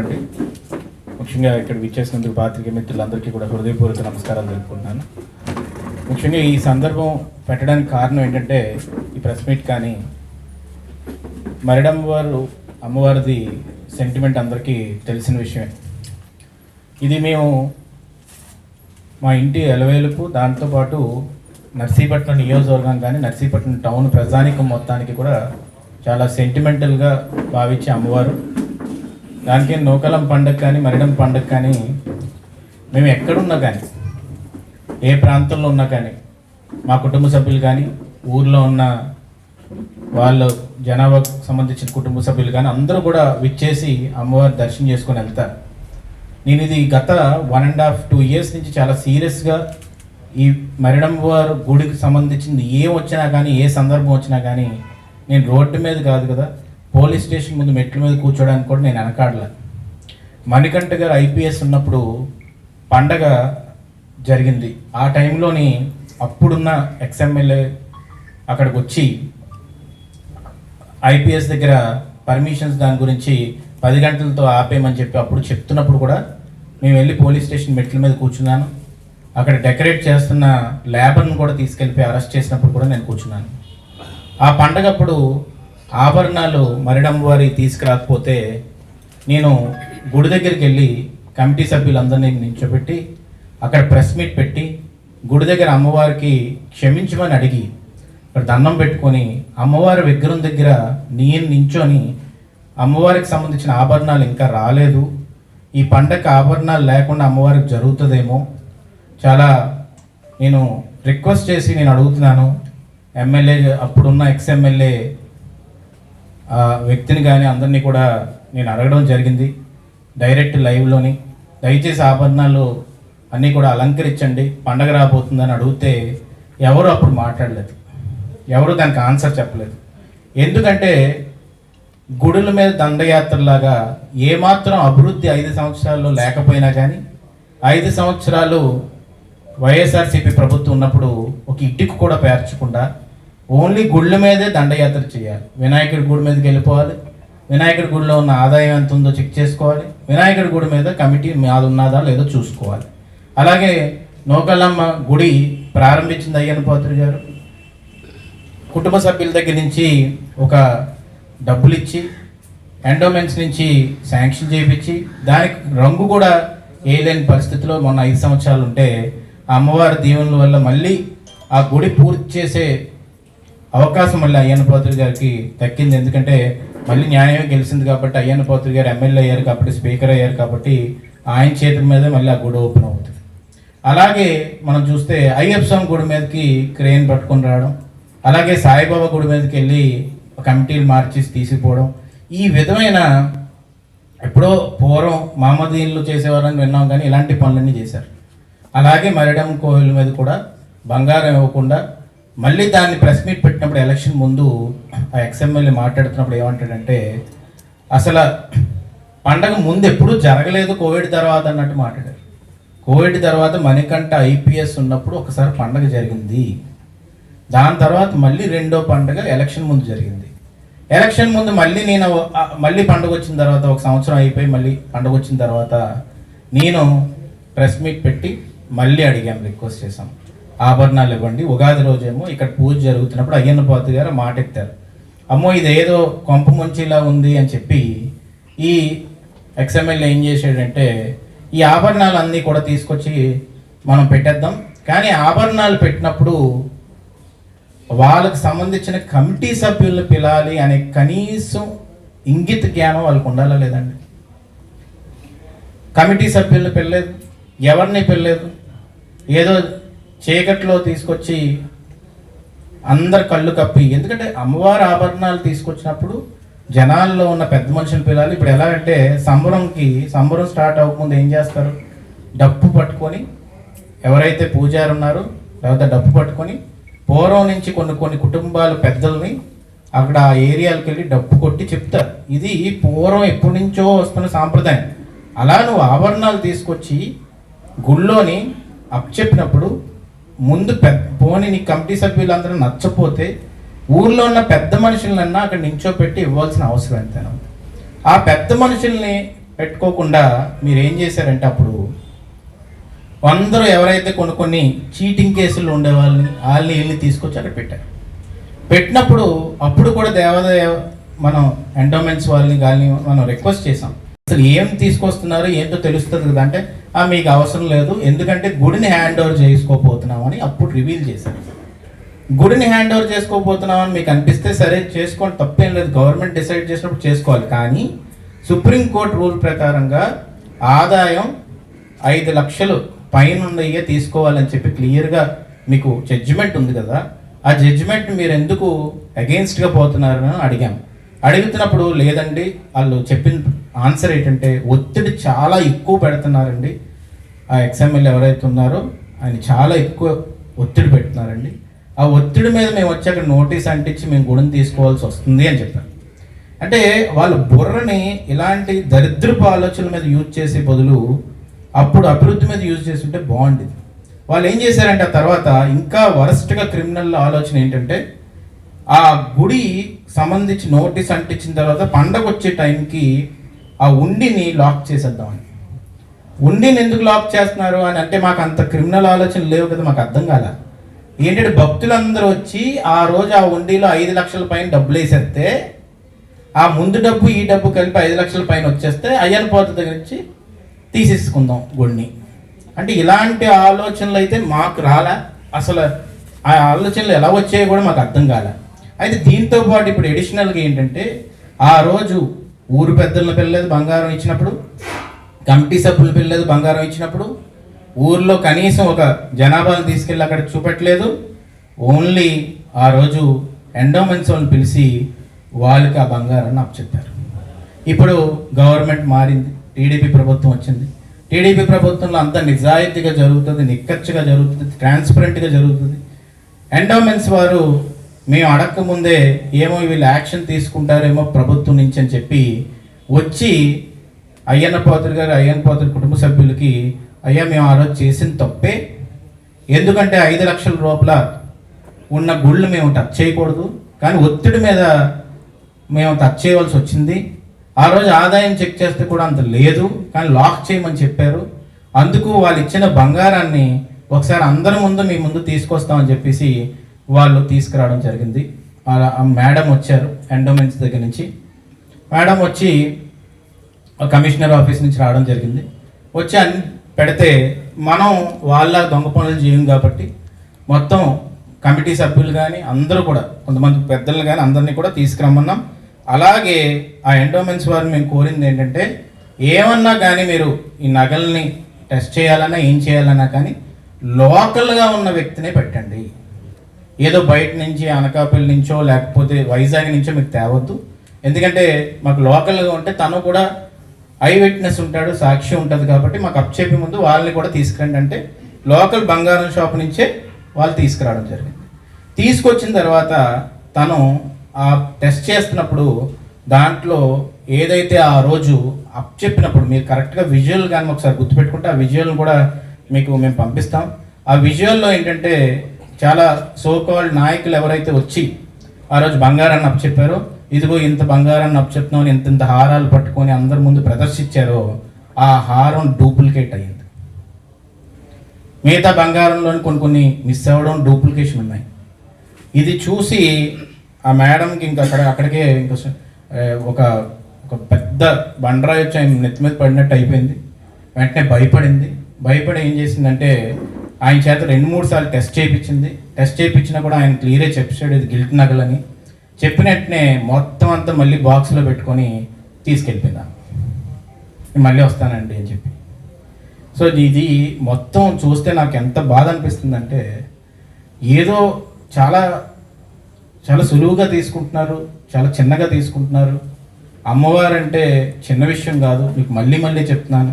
అండి ముఖ్యంగా ఇక్కడ విచ్చేసినందుకు పాత్రిక మిత్రులందరికీ కూడా హృదయపూర్వక నమస్కారాలు తెలుపుకుంటున్నాను. ముఖ్యంగా ఈ సందర్భం పెట్టడానికి కారణం ఏంటంటే ఈ ప్రెస్ మీట్ కానీ మరిడమ్మ వారు అమ్మవారిది సెంటిమెంట్ అందరికీ తెలిసిన విషయమే. ఇది మేము మా ఇంటి ఎలవేలుపు దాంతోపాటు నర్సీపట్నం నియోజకవర్గం కానీ నర్సీపట్నం టౌన్ ప్రజానికం మొత్తానికి కూడా చాలా సెంటిమెంటల్గా భావించే అమ్మవారు. దానికి నూకలం పండుగ కానీ మరణం పండుగ కానీ మేము ఎక్కడున్నా కానీ ఏ ప్రాంతంలో ఉన్నా కానీ మా కుటుంబ సభ్యులు కానీ ఊర్లో ఉన్న వాళ్ళు జనాభాకు సంబంధించిన కుటుంబ సభ్యులు కానీ అందరూ కూడా విచ్చేసి అమ్మవారి దర్శనం చేసుకొని వెళ్తారు. నేను ఇది గత one and half two years నుంచి చాలా సీరియస్గా ఈ మరిడమ్మవారు గుడికి సంబంధించింది ఏం వచ్చినా కానీ ఏ సందర్భం వచ్చినా కానీ నేను రోడ్డు మీద కాదు కదా పోలీస్ స్టేషన్ ముందు మెట్ల మీద కూర్చోడానికి కూడా నేను వెనకాడలే. మణికంఠ గారు ఐపీఎస్ ఉన్నప్పుడు పండగ జరిగింది. ఆ టైంలోని అప్పుడున్న ఎక్స్ఎమ్మెల్యే అక్కడికి వచ్చి ఐపీఎస్ దగ్గర పర్మిషన్స్ దాని గురించి పది గంటలతో ఆపేయమని చెప్పి అప్పుడు చెప్తున్నప్పుడు కూడా మేము వెళ్ళి పోలీస్ స్టేషన్ మెట్ల మీద కూర్చున్నాను. అక్కడ డెకరేట్ చేస్తున్న లేబర్ను కూడా తీసుకెళ్ళిపోయి అరెస్ట్ చేసినప్పుడు కూడా నేను కూర్చున్నాను. ఆ పండగప్పుడు ఆభరణాలు మరిడమ్మ వారి తీసుకురాకపోతే నేను గుడి దగ్గరికి వెళ్ళి కమిటీ సభ్యులందరినీ నిల్చోబెట్టి అక్కడ ప్రెస్ మీట్ పెట్టి గుడి దగ్గర అమ్మవారికి క్షమించమని అడిగి అక్కడ దండం పెట్టుకొని అమ్మవారి విగ్రహం దగ్గర నేను నించొని అమ్మవారికి సంబంధించిన ఆభరణాలు ఇంకా రాలేదు. ఈ పండగ ఆభరణాలు లేకుండా అమ్మవారికి జరుగుతుందేమో? చాలా నేను రిక్వెస్ట్ చేసి నేను అడుగుతున్నాను. ఎమ్మెల్యే అప్పుడున్న ఎక్స్ ఎమ్మెల్యే ఆ వ్యక్తిని కానీ అందరినీ కూడా నేను అడగడం జరిగింది. డైరెక్ట్ లైవ్లోని. దయచేసి ఆభరణాలు అన్నీ కూడా అలంకరించండి. పండగ రాబోతుందని అడిగితే ఎవరు అప్పుడు మాట్లాడలేదు. ఎవరు దానికి ఆన్సర్ చెప్పలేదు. ఎందుకంటే గుడుల మీద దండయాత్రలాగా ఏమాత్రం అభివృద్ధి ఐదు సంవత్సరాల్లో లేకపోయినా కానీ ఐదు సంవత్సరాలు వైఎస్ఆర్సీపీ ప్రభుత్వం ఉన్నప్పుడు ఒక ఇటుకు కూడా పేర్చకుండా ఓన్లీ గుళ్ళ మీదే దండయాత్ర చేయాలి. వినాయకుడి గుడి మీదకి వెళ్ళిపోవాలి. వినాయకుడి గుడిలో ఉన్న ఆదాయం ఎంత ఉందో చెక్ చేసుకోవాలి. వినాయకుడి గుడి మీద కమిటీ మాది ఉన్నదా లేదో చూసుకోవాలి. అలాగే నూకల్లమ్మ గుడి ప్రారంభించింది అయ్యన్న పాత్రి గారు. కుటుంబ సభ్యుల దగ్గర నుంచి ఒక డబ్బులు ఇచ్చి ఎండోమెంట్స్ నుంచి శాంక్షన్ చేయించి దానికి రంగు కూడా వేయలేని పరిస్థితిలో మొన్న ఐదు సంవత్సరాలు ఉంటే ఆ అమ్మవారి దీవెనల వల్ల మళ్ళీ ఆ గుడి పూర్తి చేసే అవకాశం మళ్ళీ అయ్యన్న పోతులు గారికి దక్కింది. ఎందుకంటే మళ్ళీ న్యాయమే గెలిచింది కాబట్టి అయ్యన్న పోతులు గారు ఎమ్మెల్యే అయ్యారు కాబట్టి స్పీకర్ అయ్యారు కాబట్టి ఆయన చేతుల మీద మళ్ళీ ఆ గుడి ఓపెన్ అవుతుంది. అలాగే మనం చూస్తే అయ్యప్ప స్వామి గుడి మీదకి క్రేన్ పట్టుకొని రావడం అలాగే సాయిబాబా గుడి మీదకి వెళ్ళి కమిటీలు మార్చేసి తీసిపోవడం ఈ విధమైన ఎప్పుడో పూర్వం మామదీన్లు చేసేవారని విన్నాం కానీ ఇలాంటి పనులన్నీ చేశారు. అలాగే మరిడం కోవిల్ మీద కూడా బంగారం ఇవ్వకుండా మళ్ళీ దాన్ని ప్రెస్ మీట్ పెట్టినప్పుడు ఎలక్షన్ ముందు ఆ ఎక్స్ఎమ్మెల్యే మాట్లాడుతున్నప్పుడు ఏమంటాడంటే అసలు పండగ ముందు ఎప్పుడు జరగలేదు కోవిడ్ తర్వాత అన్నట్టు మాట్లాడారు. కోవిడ్ తర్వాత మణికంఠ ఐపీఎస్ ఉన్నప్పుడు ఒకసారి పండగ జరిగింది. దాని తర్వాత మళ్ళీ రెండో పండగ ఎలక్షన్ ముందు జరిగింది. ఎలక్షన్ ముందు మళ్ళీ నేను మళ్ళీ పండుగ వచ్చిన తర్వాత ఒక సంవత్సరం అయిపోయి మళ్ళీ పండుగ వచ్చిన తర్వాత నేను ప్రెస్ మీట్ పెట్టి మళ్ళీ అడిగాను రిక్వెస్ట్ చేశాం. ఆభరణాలు ఇవ్వండి. ఉగాది రోజేమో ఇక్కడ పూజ జరుగుతున్నప్పుడు అయ్యన్న పోతు గారు మాట అమ్మో ఇది ఏదో కొంప ముంచిలా ఉంది అని చెప్పి ఈ ఎక్స్ఎంఎల్ ఏం చేసాడంటే ఈ ఆభరణాలు అన్నీ కూడా తీసుకొచ్చి మనం పెట్టేద్దాం. కానీ ఆభరణాలు పెట్టినప్పుడు వాళ్ళకి సంబంధించిన కమిటీ సభ్యులను పిలాలి అనే కనీసం ఇంగిత జ్ఞానం వాళ్ళకు ఉండాలా లేదండి? కమిటీ సభ్యులను పిల్లలేదు ఎవరిని పిల్లలేదు ఏదో చీకట్లో తీసుకొచ్చి అందరు కళ్ళు కప్పి. ఎందుకంటే అమ్మవారి ఆభరణాలు తీసుకొచ్చినప్పుడు జనాల్లో ఉన్న పెద్ద మనుషుల పిల్లలు ఇప్పుడు ఎలా అంటే సంబరంకి సంబరం స్టార్ట్ అవ్వకముందు ఏం చేస్తారు? డప్పు పట్టుకొని ఎవరైతే పూజారు ఉన్నారో లేకపోతే డప్పు పట్టుకొని పూర్వం నుంచి కొన్ని కొన్ని కుటుంబాల పెద్దల్ని అక్కడ ఆ ఏరియాలకు వెళ్ళి డప్పు కొట్టి చెప్తారు. ఇది పూర్వం ఎప్పటి నుంచో వస్తున్న సాంప్రదాయం. అలా నువ్వు ఆభరణాలు తీసుకొచ్చి గుళ్ళోని అప్పచెప్పినప్పుడు ముందు పెద్ద పోనీ నీ కమిటీ సభ్యులందరూ నచ్చపోతే ఊర్లో ఉన్న పెద్ద మనుషులన్నా అక్కడ నించోపెట్టి ఇవ్వాల్సిన అవసరం ఎంతైనా ఆ పెద్ద మనుషుల్ని పెట్టుకోకుండా మీరు ఏం చేశారంటే అప్పుడు అందరూ ఎవరైతే కొన్ని కొన్ని చీటింగ్ కేసులు ఉండే వాళ్ళని వాళ్ళని వెళ్ళి తీసుకొచ్చి అక్కడ పెట్టారు. పెట్టినప్పుడు అప్పుడు కూడా దేవాదాయ మనం ఎండోమెంట్స్ వాళ్ళని కానీ మనం రిక్వెస్ట్ చేసాం అసలు ఏం తీసుకొస్తున్నారు ఏంటో తెలుస్తుంది కదా. అంటే మీకు అవసరం లేదు. ఎందుకంటే గుడిని హ్యాండ్ ఓవర్ చేసుకోపోతున్నామని అప్పుడు రివీల్ చేశారు. గుడిని హ్యాండ్ ఓవర్ చేసుకోపోతున్నామని మీకు అనిపిస్తే సరే చేసుకోండి. తప్పేం లేదు. గవర్నమెంట్ డిసైడ్ చేసినప్పుడు చేసుకోవాలి. కానీ సుప్రీంకోర్టు రూల్ ప్రకారంగా ఆదాయం ఐదు లక్షలు పైన ఉన్నయ్యే తీసుకోవాలని చెప్పి క్లియర్గా మీకు జడ్జిమెంట్ ఉంది కదా. ఆ జడ్జిమెంట్ మీరు ఎందుకు అగెయిన్స్ట్గా పోతున్నారని అడిగాము అడుగుతున్నప్పుడు లేదండి. వాళ్ళు చెప్పిన ఆన్సర్ ఏంటంటే ఒత్తిడి చాలా ఎక్కువ పెడుతున్నారండి. ఆ ఎక్స్ఎంఎల్ ఎవరైతే ఉన్నారో ఆయన చాలా ఎక్కువ ఒత్తిడి పెడుతున్నారండి. ఆ ఒత్తిడి మీద మేము వచ్చాక నోటీస్ అంటించి మేము గుడిని తీసుకోవాల్సి వస్తుంది అని చెప్పారు. అంటే వాళ్ళ బుర్రని ఇలాంటి దరిద్రపు ఆలోచనల మీద యూజ్ చేసే బదులు అప్పుడు అభివృద్ధి మీద యూజ్ చేస్తుంటే బాగుండేది. వాళ్ళు ఏం చేశారంటే ఆ తర్వాత ఇంకా వరస్ట్గా క్రిమినల్ ఆలోచన ఏంటంటే ఆ గుడి సంబంధించి నోటీస్ అంటించిన తర్వాత పండగ వచ్చే టైంకి ఆ ఉండిని లాక్ చేసేద్దామని. ఉండిని ఎందుకు లాక్ చేస్తున్నారు అని అంటే మాకు అంత క్రిమినల్ ఆలోచన లేవు కదా మాకు అర్థం కాల. ఏంటంటే భక్తులందరూ వచ్చి ఆ రోజు ఆ ఉండిలో ఐదు లక్షల పైన డబ్బులు వేసేస్తే ఆ ముందు డబ్బు ఈ డబ్బు కలిపి ఐదు లక్షల పైన వచ్చేస్తే అయ్యన్ పోత దగ్గర నుంచి తీసేసుకుందాం గుడిని అంటే ఇలాంటి ఆలోచనలు అయితే మాకు రాలే. అసలు ఆ ఆలోచనలు ఎలా వచ్చాయో కూడా మాకు అర్థం కాలే. అయితే దీంతో పాటు ఇప్పుడు ఎడిషనల్గా ఏంటంటే ఆ రోజు ఊరు పెద్దలను పిల్లలేదు బంగారం ఇచ్చినప్పుడు కమిటీ సభ్యులు పిల్లలేదు బంగారం ఇచ్చినప్పుడు ఊర్లో కనీసం ఒక జనాభాను తీసుకెళ్ళి అక్కడ చూపెట్టలేదు. ఓన్లీ ఆ రోజు ఎండోమెంట్స్ వాళ్ళని పిలిచి వాళ్ళకి ఆ బంగారాన్ని అప్పచెప్పారు. ఇప్పుడు గవర్నమెంట్ మారింది. టీడీపీ ప్రభుత్వం వచ్చింది. టీడీపీ ప్రభుత్వంలో అంత నిజాయితీగా జరుగుతుంది నిక్కచ్చుగా జరుగుతుంది ట్రాన్స్పరెంట్గా జరుగుతుంది. ఎండోమెంట్స్ వారు మేము అడగకముందే ఏమో వీళ్ళు యాక్షన్ తీసుకుంటారేమో ప్రభుత్వం నుంచి అని చెప్పి వచ్చి అయ్యన్న పోతులు గారు అయ్యన్న పోతుల కుటుంబ సభ్యులకి అయ్యా మేము ఆ రోజు చేసిన తప్పే. ఎందుకంటే ఐదు లక్షల లోపల ఉన్న గుళ్ళు మేము టచ్ చేయకూడదు. కానీ ఒత్తిడి మీద మేము టచ్ చేయవలసి వచ్చింది. ఆ రోజు ఆదాయం చెక్ చేస్తే కూడా అంత లేదు. కానీ లాక్ చేయమని చెప్పారు. అందుకు వాళ్ళు ఇచ్చిన బంగారాన్ని ఒకసారి అందరి ముందు మీ ముందు తీసుకొస్తామని చెప్పేసి వాళ్ళు తీసుకురావడం జరిగింది. మేడం వచ్చారు ఎండోమెంట్స్ దగ్గర నుంచి. మేడం వచ్చి కమిషనర్ ఆఫీస్ నుంచి రావడం జరిగింది. వచ్చి అన్ని పెడితే మనం వాళ్ళ దొంగ పనులు చేయం కాబట్టి మొత్తం కమిటీ సభ్యులు కానీ అందరూ కూడా కొంతమంది పెద్దలు కానీ అందరినీ కూడా తీసుకురమ్మన్నాం. అలాగే ఆ ఎండోమెంట్స్ వారిని మేము కోరింది ఏంటంటే ఏమన్నా కానీ మీరు ఈ నగల్ని టెస్ట్ చేయాలన్నా ఏం చేయాలన్నా కానీ లోకల్గా ఉన్న వ్యక్తినే పెట్టండి. ఏదో బయట నుంచి అనకాపల్లి నుంచో లేకపోతే వైజాగ్ నుంచో మీకు తేవద్దు. ఎందుకంటే మాకు లోకల్గా ఉంటే తను కూడా ఐ విట్నెస్ ఉంటాడు సాక్షి ఉంటుంది కాబట్టి మాకు అప్ ముందు వాళ్ళని కూడా తీసుకురండి అంటే లోకల్ బంగారం షాప్ నుంచే వాళ్ళు తీసుకురావడం జరిగింది. తీసుకొచ్చిన తర్వాత తను ఆ టెస్ట్ చేస్తున్నప్పుడు దాంట్లో ఏదైతే ఆ రోజు అప్ చెప్పినప్పుడు మీరు కరెక్ట్గా విజువల్ కానీ ఒకసారి గుర్తుపెట్టుకుంటే ఆ విజువల్ని కూడా మీకు మేము పంపిస్తాం. ఆ విజువల్లో ఏంటంటే చాలా సోకాల్డ్ నాయకులు ఎవరైతే వచ్చి ఆ రోజు బంగారాన్ని అప్పచెప్పారో ఇదిగో ఇంత బంగారం అప్పచెప్తున్నామని ఇంత ఇంత హారాలు పట్టుకొని అందరి ముందు ప్రదర్శించారో ఆ హారం డూప్లికేట్ అయ్యింది. మిగతా బంగారంలోని కొన్ని కొన్ని మిస్ అవ్వడం డూప్లికేషన్ ఉన్నాయి. ఇది చూసి ఆ మేడంకి ఇంకా అక్కడ అక్కడికే ఇంకా ఒక ఒక పెద్ద బండరాయి వచ్చి ఆయన నెత్తి మీద పడినట్టు అయిపోయింది. వెంటనే భయపడింది. భయపడి ఏం చేసిందంటే ఆయన చేత రెండు మూడు సార్లు టెస్ట్ చేయించింది. టెస్ట్ చేయించినా కూడా ఆయన క్లియరే చెప్పాడు ఇది గిల్ట్ నగలని. చెప్పిన వెంటనే మొత్తం అంతా మళ్ళీ బాక్స్లో పెట్టుకొని తీసుకెళ్ళిపోయింది మళ్ళీ వస్తానండి అని చెప్పి. సో ఇది మొత్తం చూస్తే నాకు ఎంత బాధ అనిపిస్తుందంటే ఏదో చాలా చాలా సులువుగా తీసుకుంటున్నారు చాలా చిన్నగా తీసుకుంటున్నారు. అమ్మవారు అంటే చిన్న విషయం కాదు మీకు మళ్ళీ మళ్ళీ చెప్తున్నాను.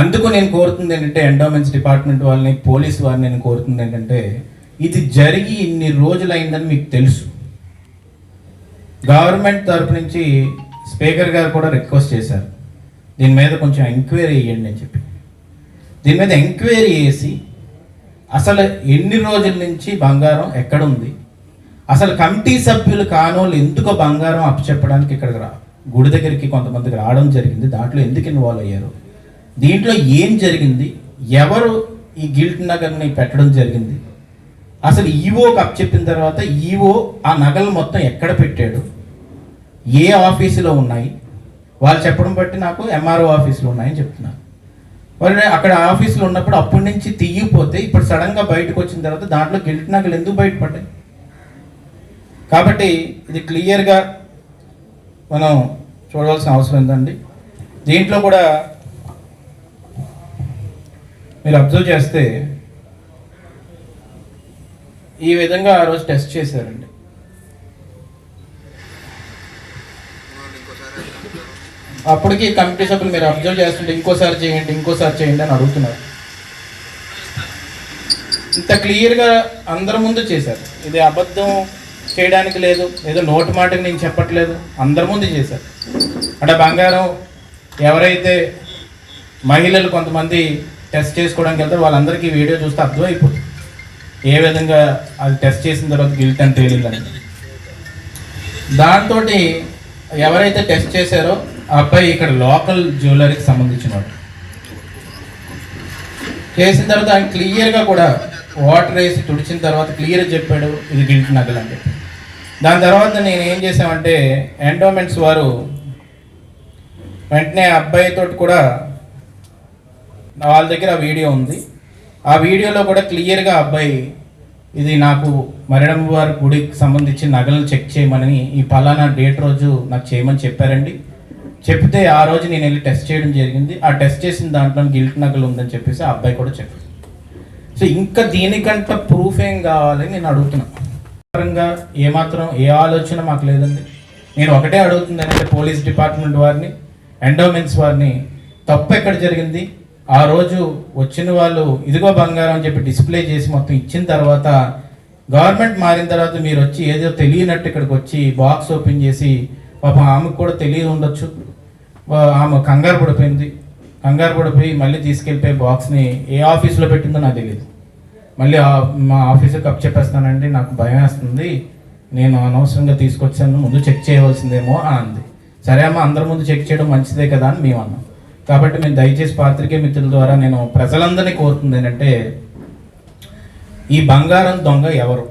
అందుకు నేను కోరుతుంది ఏంటంటే ఎండోమెంట్స్ డిపార్ట్మెంట్ వాళ్ళని పోలీస్ వారిని నేను కోరుతుంది ఏంటంటే ఇది జరిగి ఇన్ని రోజులు అయిందని మీకు తెలుసు. గవర్నమెంట్ తరపు నుంచి స్పీకర్ గారు కూడా రిక్వెస్ట్ చేశారు. దీని మీద కొంచెం ఎంక్వైరీ చేయండి అని చెప్పి. దీని మీద ఎంక్వైరీ చేసి అసలు ఎన్ని రోజుల నుంచి బంగారం ఎక్కడుంది? అసలు కమిటీ సభ్యులు కానోళ్ళు ఎందుకు బంగారం అప్పచెప్పడానికి ఇక్కడికి రా గుడి దగ్గరికి కొంతమందికి రావడం జరిగింది. దాంట్లో ఎందుకు ఇన్వాల్వ్ అయ్యారు? దీంట్లో ఏం జరిగింది? ఎవరు ఈ గిల్ట్ నగర్ని పెట్టడం జరిగింది? అసలు ఈవో కప్ చెప్పిన తర్వాత ఈవో ఆ నగలు మొత్తం ఎక్కడ పెట్టాడు? ఏ ఆఫీసులో ఉన్నాయి? వాళ్ళు చెప్పడం బట్టి నాకు ఎంఆర్ఓ ఆఫీసులో ఉన్నాయని చెప్తున్నారు మరి అక్కడ ఆఫీసులో ఉన్నప్పుడు అప్పటి నుంచి తీయకపోతే ఇప్పుడు సడన్గా బయటకు వచ్చిన తర్వాత దాంట్లో గిల్ట్ నగలు ఎందుకు బయటపడ్డాయి? కాబట్టి ఇది క్లియర్గా మనం చూడవలసిన అవసరం ఉందండి. దీంట్లో కూడా మీరు అబ్జర్వ్ చేస్తే ఈ విధంగా ఆ రోజు టెస్ట్ చేశారండి. అప్పటికి కమిటీ సభ్యులు మీరు అబ్జర్వ్ చేస్తుంటే ఇంకోసారి చేయండి ఇంకోసారి చేయండి అని అడుగుతున్నారు. ఇంత క్లియర్గా అందరి ముందు చేశారు. ఇది అబద్ధం చేయడానికి లేదు ఏదో నోటి మాటకి నేను చెప్పట్లేదు అందరి ముందు చేశారు. అంటే బంగారం ఎవరైతే మహిళలు కొంతమంది టెస్ట్ చేసుకోవడానికి వెళ్తారో వాళ్ళందరికీ వీడియో చూస్తే అర్థమైపోతుంది. ఏ విధంగా అది టెస్ట్ చేసిన తర్వాత గిల్ట్ అని తేలిందని దాంతో ఎవరైతే టెస్ట్ చేశారో ఆ అబ్బాయి ఇక్కడ లోకల్ జ్యువెలరీకి సంబంధించిన వాడు చేసిన తర్వాత ఆయన క్లియర్గా కూడా వాటర్ వేసి తుడిచిన తర్వాత క్లియర్ చెప్పాడు ఇది గిల్ట్ నగలు అని చెప్పి. దాని తర్వాత నేను ఏం చేసామంటే ఎండోమెంట్స్ వారు వెంటనే అబ్బాయితో కూడా వాళ్ళ దగ్గర ఆ వీడియో ఉంది. ఆ వీడియోలో కూడా క్లియర్గా అబ్బాయి ఇది నాకు మరణం వారి గుడికి సంబంధించి నగలను చెక్ చేయమని ఈ పలానా డేట్ రోజు నాకు చేయమని చెప్పారండి. చెప్తే ఆ రోజు నేను వెళ్ళి టెస్ట్ చేయడం జరిగింది. ఆ టెస్ట్ చేసిన దాంట్లో గిల్ట్ నగలు ఉందని చెప్పేసి ఆ అబ్బాయి కూడా చెప్పాడు. సో ఇంకా దీనికంట ప్రూఫ్ ఏం కావాలని నేను అడుగుతున్నాను పరంగా ఏమాత్రం ఏ ఆలోచన మాకు లేదండి. నేను ఒకటే అడుగుతుంది అంటే పోలీస్ డిపార్ట్మెంట్ వారిని ఎండోమెంట్స్ వారిని తప్పు ఎక్కడ జరిగింది? ఆ రోజు వచ్చిన వాళ్ళు ఇదిగో బంగారం అని చెప్పి డిస్ప్లే చేసి మొత్తం ఇచ్చిన తర్వాత గవర్నమెంట్ మారిన తర్వాత మీరు వచ్చి ఏదో తెలియనట్టు ఇక్కడికి వచ్చి బాక్స్ ఓపెన్ చేసి పాపం ఆమెకు కూడా తెలియదు ఉండొచ్చు. ఆమె కంగారు పడిపోయింది. కంగారు పడిపోయి మళ్ళీ తీసుకెళ్ళిపోయి బాక్స్ని ఏ ఆఫీస్లో పెట్టిందో నాకు తెలియదు మళ్ళీ మా ఆఫీసుకి అప్ చెప్పేస్తానండి నాకు భయం వేస్తుంది. నేను అనవసరంగా తీసుకొచ్చాను ముందు చెక్ చేయవలసిందేమో అని అంది. సరే అమ్మ అందరి ముందు చెక్ చేయడం మంచిదే కదా అని మేము అన్నాం. కాబట్టి మేము దయచేసి పాత్రికే మిత్రుల ద్వారా నేను ప్రజలందరినీ కోరుతుంది ఏంటంటే ఈ బంగారం దొంగ ఎవరు?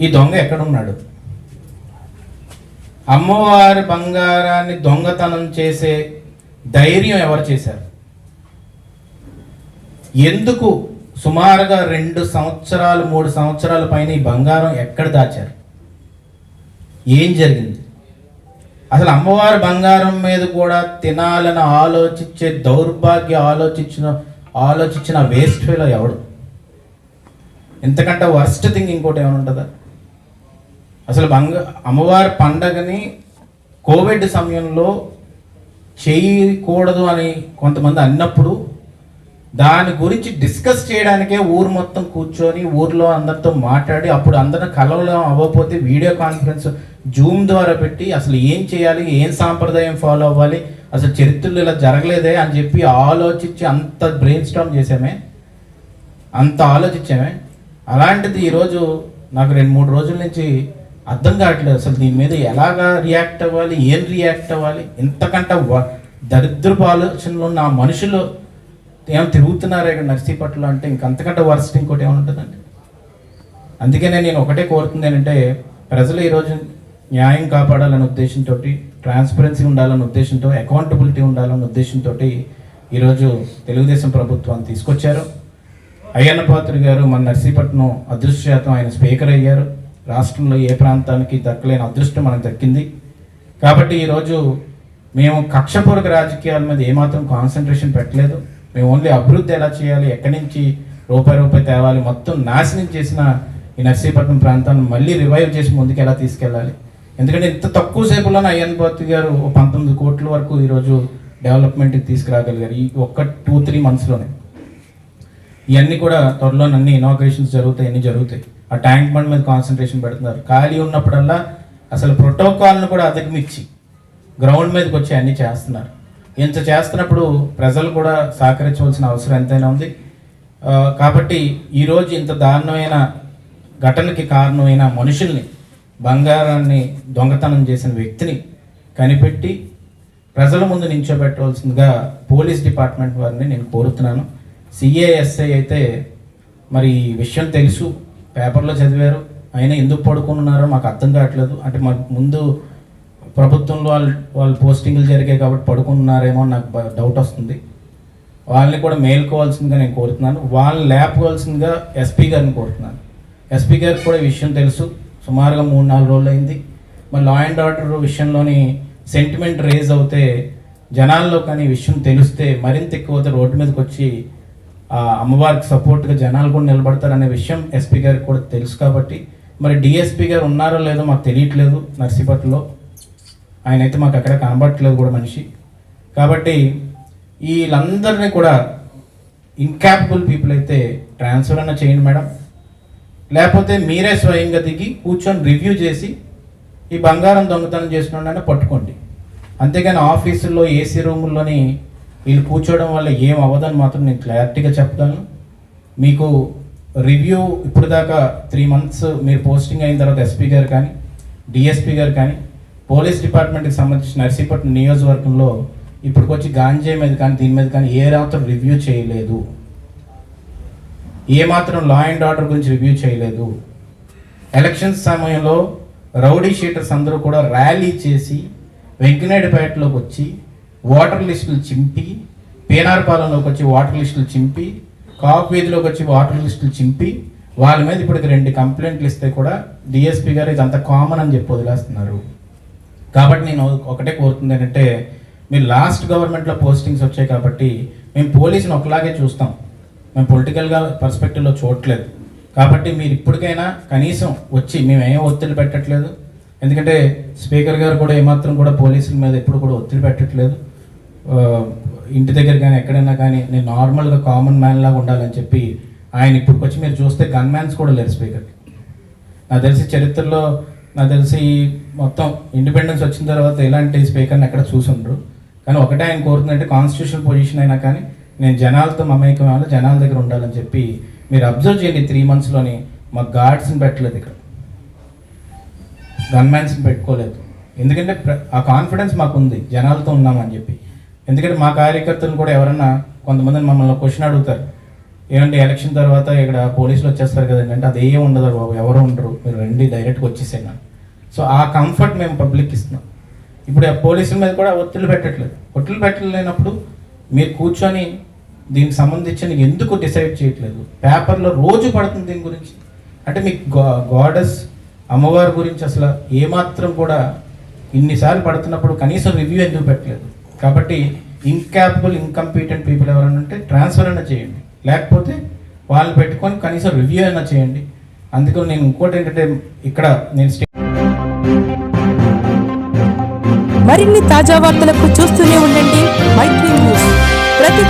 ఈ దొంగ ఎక్కడున్నాడు? అమ్మవారి బంగారాన్ని దొంగతనం చేసే ధైర్యం ఎవరు చేశారు? ఎందుకు సుమారుగా రెండు సంవత్సరాలు మూడు సంవత్సరాల పైన ఈ బంగారం ఎక్కడ దాచారు? ఏం జరిగింది? అసలు అమ్మవారి బంగారం మీద కూడా తినాలని ఆలోచించే దౌర్భాగ్య ఆలోచించిన ఆలోచించిన వేస్ట్ ఫీలో ఎవడు? ఇంతకంటే వర్స్ట్ థింగ్ ఇంకోటి ఏమైనా ఉంటుందా? అసలు బంగ అమ్మవారి పండగని కోవిడ్ సమయంలో చేయకూడదు అని కొంతమంది అన్నప్పుడు దాని గురించి డిస్కస్ చేయడానికే ఊరు మొత్తం కూర్చొని ఊర్లో అందరితో మాట్లాడి అప్పుడు అందరిని కలవడం అవ్వకపోతే వీడియో కాన్ఫరెన్స్ జూమ్ ద్వారా పెట్టి అసలు ఏం చేయాలి ఏం సాంప్రదాయం ఫాలో అవ్వాలి అసలు చరిత్రలు ఇలా జరగలేదే అని చెప్పి ఆలోచించి అంత బ్రెయిన్ స్టామ్ చేసామే. అంత ఆలోచించామే. అలాంటిది ఈరోజు నాకు రెండు మూడు రోజుల నుంచి అర్థం కావట్లేదు అసలు దీని మీద ఎలాగా రియాక్ట్ అవ్వాలి ఏం రియాక్ట్ అవ్వాలి. ఇంతకంటే వ- దరిద్రపు ఆలోచనలు ఉన్న మనుషులు ఏమో తిరుగుతున్నారే ఇక్కడ నర్సీపట్ల అంటే ఇంకంతకంటే వర్స్ట్ ఇంకోటి ఏమైనా ఉంటుందండి? అందుకనే నేను ఒకటే కోరుతుంది ఏంటంటే ప్రజలు ఈరోజు న్యాయం కాపాడాలనే ఉద్దేశంతో ట్రాన్స్పరెన్సీ ఉండాలనే ఉద్దేశంతో అకౌంటబిలిటీ ఉండాలనే ఉద్దేశంతో ఈరోజు తెలుగుదేశం ప్రభుత్వాన్ని తీసుకొచ్చారు. అయ్యన్న పాత్రి గారు మన నర్సీపట్నం అదృష్టశాతం ఆయన స్పీకర్ అయ్యారు. రాష్ట్రంలో ఏ ప్రాంతానికి దక్కలేని అదృష్టం మనకు దక్కింది. కాబట్టి ఈరోజు మేము కక్షపూర్వక రాజకీయాల మీద ఏమాత్రం కాన్సన్ట్రేషన్ పెట్టలేదు. మేము ఓన్లీ అభివృద్ధి ఎలా చేయాలి ఎక్కడి నుంచి రూపాయి రూపాయి తేవాలి మొత్తం నాశనం చేసిన ఈ నర్సీపట్నం ప్రాంతాన్ని మళ్ళీ రివైవ్ చేసి ముందుకు ఎలా తీసుకెళ్ళాలి? ఎందుకంటే ఇంత తక్కువ సేపులోనే అయ్యన్ పాత్రి గారు పంతొమ్మిది కోట్ల వరకు ఈరోజు డెవలప్మెంట్కి తీసుకురాగలిగారు ఈ ఒక్క టూ త్రీ మంత్స్లోనే ఇవన్నీ కూడా త్వరలో అన్ని ఇనాగ్రేషన్స్ జరుగుతాయి అన్ని జరుగుతాయి. ఆ ట్యాంక్ బండ్ మీద కాన్సన్ట్రేషన్ పెడుతున్నారు. ఖాళీ ఉన్నప్పుడల్లా అసలు ప్రోటోకాల్ను కూడా అధిగమించి గ్రౌండ్ మీదకి వచ్చి అన్నీ చేస్తున్నారు. ఇంత చేస్తున్నప్పుడు ప్రజలు కూడా సహకరించవలసిన అవసరం ఎంతైనా ఉంది. కాబట్టి ఈరోజు ఇంత దారుణమైన ఘటనకి కారణమైన మనుషుల్ని బంగారాన్ని దొంగతనం చేసిన వ్యక్తిని కనిపెట్టి ప్రజల ముందు నించోబెట్టవలసిందిగా పోలీస్ డిపార్ట్మెంట్ వారిని నేను కోరుతున్నాను. సిఏఎస్ఐ అయితే మరి ఈ విషయం తెలుసు. పేపర్లో చదివారు. అయినా ఎందుకు పడుకున్నారో మాకు అర్థం కావట్లేదు. అంటే మాకు ముందు ప్రభుత్వంలో వాళ్ళు వాళ్ళు పోస్టింగ్లు జరిగాయి కాబట్టి పడుకున్నారేమో నాకు డౌట్ వస్తుంది. వాళ్ళని కూడా మేల్కోవాల్సిందిగా నేను కోరుతున్నాను. వాళ్ళని లేపవలసిందిగా ఎస్పీ గారిని కోరుతున్నాను. ఎస్పీ గారికి కూడా ఈ విషయం తెలుసు. సుమారుగా మూడు నాలుగు రోజులు అయింది. మరి లా అండ్ ఆర్డర్ విషయంలోని సెంటిమెంట్ రేజ్ అవుతే జనాల్లో కానీ విషయం తెలిస్తే మరింత ఎక్కువ రోడ్డు మీదకి వచ్చి ఆ అమ్మవారికి సపోర్ట్గా జనాలు కూడా నిలబడతారనే విషయం ఎస్పీ గారికి కూడా తెలుసు కాబట్టి మరి డిఎస్పీ గారు ఉన్నారో లేదో మాకు తెలియట్లేదు నర్సీపట్లో ఆయన అయితే మాకు అక్కడ కనబడట్లేదు కూడా మనిషి. కాబట్టి వీళ్ళందరినీ కూడా ఇన్కాపబుల్ పీపుల్ అయితే ట్రాన్స్ఫర్ అన్న చేయండి మేడం. లేకపోతే మీరే స్వయంగా దిగి కూర్చొని రివ్యూ చేసి ఈ బంగారం దొంగతనం చేసిన పట్టుకోండి. అంతేగాని ఆఫీసుల్లో ఏసీ రూముల్లోని వీళ్ళు కూర్చోవడం వల్ల ఏం అవ్వదని మాత్రం నేను క్లారిటీగా చెప్తాను. మీకు రివ్యూ ఇప్పుడు దాకా త్రీ మంత్స్ మీరు పోస్టింగ్ అయిన తర్వాత ఎస్పీ గారు కానీ డిఎస్పీ గారు కానీ పోలీస్ డిపార్ట్మెంట్కి సంబంధించిన నర్సీపట్నం నియోజకవర్గంలో ఇప్పటికొచ్చి గాంజే మీద కానీ దీని మీద కానీ ఏ రాత్రం రివ్యూ చేయలేదు. ఏ మాత్రం లా అండ్ ఆర్డర్ గురించి రివ్యూ చేయలేదు. ఎలక్షన్స్ సమయంలో రౌడీ షీటర్స్ అందరూ కూడా ర్యాలీ చేసి వెంకనేటిపేటలోకి వచ్చి ఓటర్ లిస్టులు చింపి పేనార్పాలెంలోకి వచ్చి ఓటర్ లిస్టులు చింపి కాక్ వీధిలోకి వచ్చి ఓటర్ లిస్టులు చింపి వాళ్ళ మీద ఇప్పటికి రెండు కంప్లైంట్లు ఇస్తే కూడా డిఎస్పీ గారు ఇదంతా కామన్ అని చెప్పి వదిలేస్తున్నారు. కాబట్టి నేను ఒకటే కోరుతుంది ఏంటంటే మీరు లాస్ట్ గవర్నమెంట్లో పోస్టింగ్స్ వచ్చాయి కాబట్టి మేము పోలీసుని ఒకలాగే చూస్తాం. మేము పొలిటికల్గా పర్స్పెక్టివ్లో చూడట్లేదు. కాబట్టి మీరు ఇప్పటికైనా కనీసం వచ్చి మేము ఏం ఒత్తిడి పెట్టట్లేదు. ఎందుకంటే స్పీకర్ గారు కూడా ఏమాత్రం కూడా పోలీసుల మీద ఎప్పుడు కూడా ఒత్తిడి పెట్టట్లేదు. ఇంటి దగ్గర కానీ ఎక్కడైనా కానీ నేను నార్మల్గా కామన్ మ్యాన్ లాగా ఉండాలని చెప్పి ఆయన ఇప్పుడు వచ్చి మీరు చూస్తే గన్ మ్యాన్స్ కూడా లేరు స్పీకర్కి నాకు తెలిసి చరిత్రలో నాకు తెలిసి మొత్తం ఇండిపెండెన్స్ వచ్చిన తర్వాత ఇలాంటి స్పీకర్ని ఎక్కడ చూసుండ్రు. కానీ ఒకటే ఆయన కోరుతుందంటే కాన్స్టిట్యూషన్ పొజిషన్ అయినా కానీ నేను జనాలతో మమేకం అవ్వాలి జనాల దగ్గర ఉండాలని చెప్పి మీరు అబ్జర్వ్ చేయండి త్రీ మంత్స్లోని మా గార్డ్స్ని పెట్టలేదు ఇక్కడ. గన్మ్యాన్స్ని పెట్టుకోలేదు. ఎందుకంటే ప్ర- ఆ కాన్ఫిడెన్స్ మాకు ఉంది జనాలతో ఉన్నామని చెప్పి. ఎందుకంటే మా కార్యకర్తలు కూడా ఎవరన్నా కొంతమంది మమ్మల్ని క్వశ్చన్ అడుగుతారు. ఏమంటే ఎలక్షన్ తర్వాత ఇక్కడ పోలీసులు వచ్చేస్తారు కదండి. అంటే అది ఉండదు బాబు. ఎవరు ఉండరు. మీరు రండి డైరెక్ట్గా వచ్చేసేనా సో ఆ కంఫర్ట్ మేము పబ్లిక్ ఇస్తున్నాం. ఇప్పుడు ఆ పోలీసుల మీద కూడా ఒత్తిడి పెట్టట్లేదు. ఒత్తిళ్ళు పెట్టలేనప్పుడు మీరు కూర్చొని దీనికి సంబంధించి ఎందుకు డిసైడ్ చేయట్లేదు? పేపర్లో రోజు పడుతుంది దీని గురించి. అంటే మీకు గాడెస్ అమ్మవారి గురించి అసలు ఏమాత్రం కూడా ఇన్నిసార్లు పడుతున్నప్పుడు కనీసం రివ్యూ ఎందుకు పెట్టలేదు? కాబట్టి ఇన్కాపబుల్ ఇన్కంపీటెంట్ పీపుల్ ఎవరైనా ఉంటే ట్రాన్స్ఫర్ అయినా చేయండి. లేకపోతే వాళ్ళని పెట్టుకొని కనీసం రివ్యూ అయినా చేయండి. అందుకని నేను ఇంకోటి ఏంటంటే ఇక్కడ నేను స్టే మరిన్ని తాజా వార్తలకు చూస్తూనే ఉండండి మైత్రి న్యూస్. ప్రతి